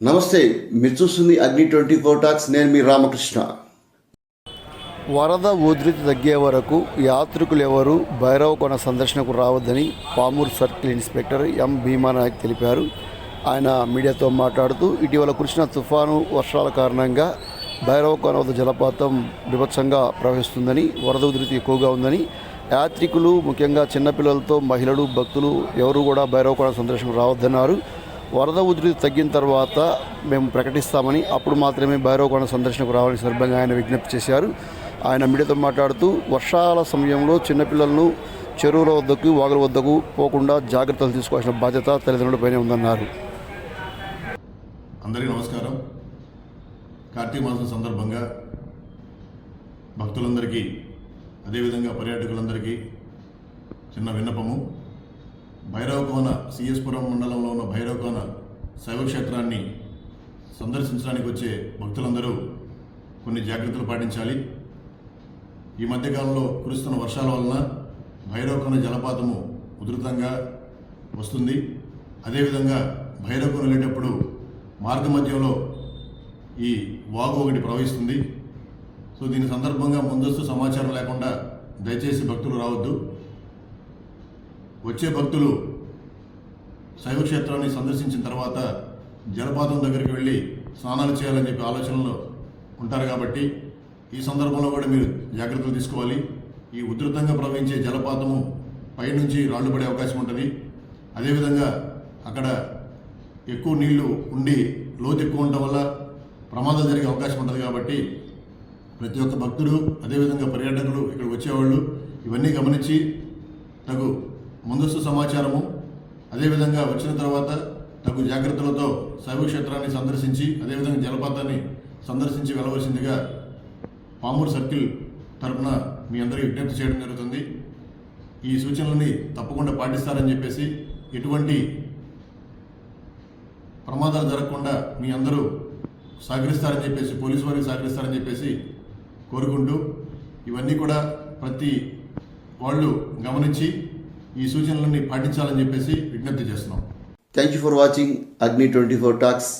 నమస్తే మీరు చూస్తుంది అగ్ని ట్వంటీ ఫోర్ టాక్స్ నేను మీ రామకృష్ణ. వరద ఉధృతి తగ్గే వరకు యాత్రికులు ఎవరు భైరవకొన సందర్శనకు రావద్దని Pamuru circle inspector M Bhimanayak తెలిపారు. ఆయన మీడియాతో మాట్లాడుతూ ఇటీవల కురిసిన తుఫాను వర్షాల కారణంగా భైరవకొన వద్ద జలపాతం విభత్సంగా ప్రవహిస్తుందని వరద ఉధృతి ఎక్కువగా ఉందని యాత్రికులు ముఖ్యంగా చిన్నపిల్లలతో మహిళలు భక్తులు ఎవరు కూడా భైరవకొన సందర్శనకు రావద్దన్నారు. వరద ఉధృతి తగ్గిన తర్వాత మేము ప్రకటిస్తామని అప్పుడు మాత్రమే భైరవకొండ సందర్శనకు రావాలని సందర్భంగా ఆయన విజ్ఞప్తి చేశారు. ఆయన మీడియాతో మాట్లాడుతూ వర్షాల సమయంలో చిన్నపిల్లలను చెరువుల వద్దకు వాగుల వద్దకు పోకుండా జాగ్రత్తలు తీసుకోవాల్సిన బాధ్యత తల్లిదండ్రులపైనే ఉందన్నారు. అందరికీ నమస్కారం. కార్తీక మాసం సందర్భంగా భక్తులందరికీ అదేవిధంగా పర్యాటకులందరికీ చిన్న విన్నపము. భైరవకోన సిఎస్పురం మండలంలో ఉన్న భైరవకోన శైవక్షేత్రాన్ని సందర్శించడానికి వచ్చే భక్తులందరూ కొన్ని జాగ్రత్తలు పాటించాలి. ఈ మధ్యకాలంలో కురుస్తున్న వర్షాల వలన భైరవకోన జలపాతము ఉధృతంగా వస్తుంది. అదేవిధంగా భైరవకోన వెళ్ళేటప్పుడు మార్గ మధ్యంలో ఈ వాగు ఒకటి ప్రవహిస్తుంది. సో దీని సందర్భంగా ముందస్తు సమాచారం లేకుండా దయచేసి భక్తులు రావద్దు. వచ్చే భక్తులు శైవక్షేత్రాన్ని సందర్శించిన తర్వాత జలపాతం దగ్గరికి వెళ్ళి స్నానాలు చేయాలని చెప్పి ఆలోచనలో ఉంటారు కాబట్టి ఈ సందర్భంలో కూడా మీరు జాగ్రత్తలు తీసుకోవాలి. ఈ ఉధృతంగా ప్రవహించే జలపాతము పైనుంచి రాళ్ళు పడే అవకాశం ఉంటుంది. అదేవిధంగా అక్కడ ఎక్కువ నీళ్ళు ఉండి లోతు ఎక్కువ ఉండటం వల్ల ప్రమాదాలు జరిగే అవకాశం ఉంటుంది కాబట్టి ప్రతి ఒక్క భక్తుడు అదేవిధంగా పర్యాటకులు ఇక్కడికి వచ్చేవాళ్ళు ఇవన్నీ గమనించి తగు సమాచారము. అదేవిధంగా వచ్చిన తర్వాత తగు జాగ్రత్తలతో శైవ క్షేత్రాన్ని సందర్శించి అదేవిధంగా జలపాతాన్ని సందర్శించి వెళ్ళవలసిందిగా పామూరు సర్కిల్ తరపున మీ అందరికీ విజ్ఞప్తి చేయడం జరుగుతుంది. ఈ సూచనలని తప్పకుండా పాటిస్తారని చెప్పేసి ఎటువంటి ప్రమాదాలు జరగకుండా మీ అందరూ సహకరిస్తారని చెప్పేసి పోలీసు వారికి సహకరిస్తారని చెప్పేసి కోరుకుంటూ ఇవన్నీ కూడా ప్రతి వాళ్ళు గమనించి ఈ సూచనలన్నీ పాటించాలని చెప్పేసి విజ్ఞప్తి చేస్తున్నాం. Thank you for watching Agni twenty four talks